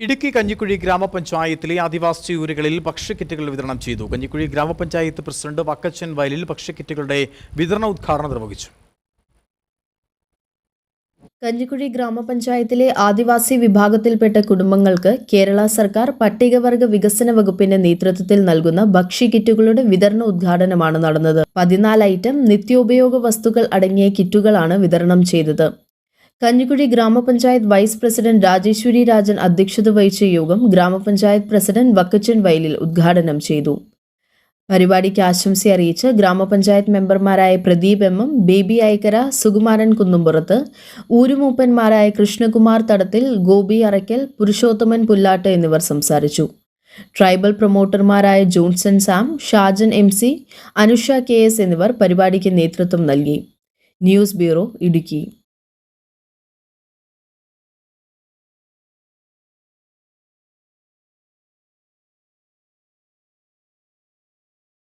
ഇടുക്കി കഞ്ഞിക്കുഴി ഗ്രാമപഞ്ചായത്തിലെ ആദിവാസി ഊരുകളിൽ ഭക്ഷ്യക്കിറ്റുകൾ വിതരണം ചെയ്തു. കഞ്ഞിക്കുഴി ഗ്രാമപഞ്ചായത്ത് പ്രസിഡന്റ് വക്കച്ചൻ വയലിൽ ഭക്ഷ്യക്കിറ്റുകളുടെ വിതരണ ഉദ്ഘാടനം നിർവഹിച്ചു. കഞ്ഞിക്കുഴി ഗ്രാമപഞ്ചായത്തിലെ ആദിവാസി വിഭാഗത്തിൽപ്പെട്ട കുടുംബങ്ങൾക്ക് കേരള സർക്കാർ പട്ടികവർഗ വികസന വകുപ്പിന്റെ നേതൃത്വത്തിൽ നൽകുന്ന ഭക്ഷ്യക്കിറ്റുകളുടെ വിതരണ ഉദ്ഘാടനമാണ് നടന്നത്. പതിനാല് ഐറ്റം നിത്യോപയോഗ വസ്തുക്കൾ അടങ്ങിയ കിറ്റുകളാണ് വിതരണം ചെയ്തത്. കഞ്ഞിക്കുഴി ഗ്രാമപഞ്ചായത്ത് വൈസ് പ്രസിഡന്റ് രാജേശ്വരി രാജൻ അധ്യക്ഷത വഹിച്ച യോഗം ഗ്രാമപഞ്ചായത്ത് പ്രസിഡന്റ് വക്കച്ചൻ വയലിൽ ഉദ്ഘാടനം ചെയ്തു. പരിപാടിക്ക് ആശംസ അറിയിച്ച് ഗ്രാമപഞ്ചായത്ത് മെമ്പർമാരായ പ്രദീപ് എം എം ബേബി ഐക്കര സുകുമാരൻ കുന്നുംപുറത്ത് ഊരുമൂപ്പന്മാരായ കൃഷ്ണകുമാർ തടത്തിൽ ഗോപി അറയ്ക്കൽ പുരുഷോത്തമൻ പുല്ലാട്ട് എന്നിവർ സംസാരിച്ചു. Tribal പ്രൊമോട്ടർമാരായ Johnson Sam Shajan M C Anusha K S എന്നിവർ പരിപാടിക്ക് നേതൃത്വം നൽകി. News bureau Idukki.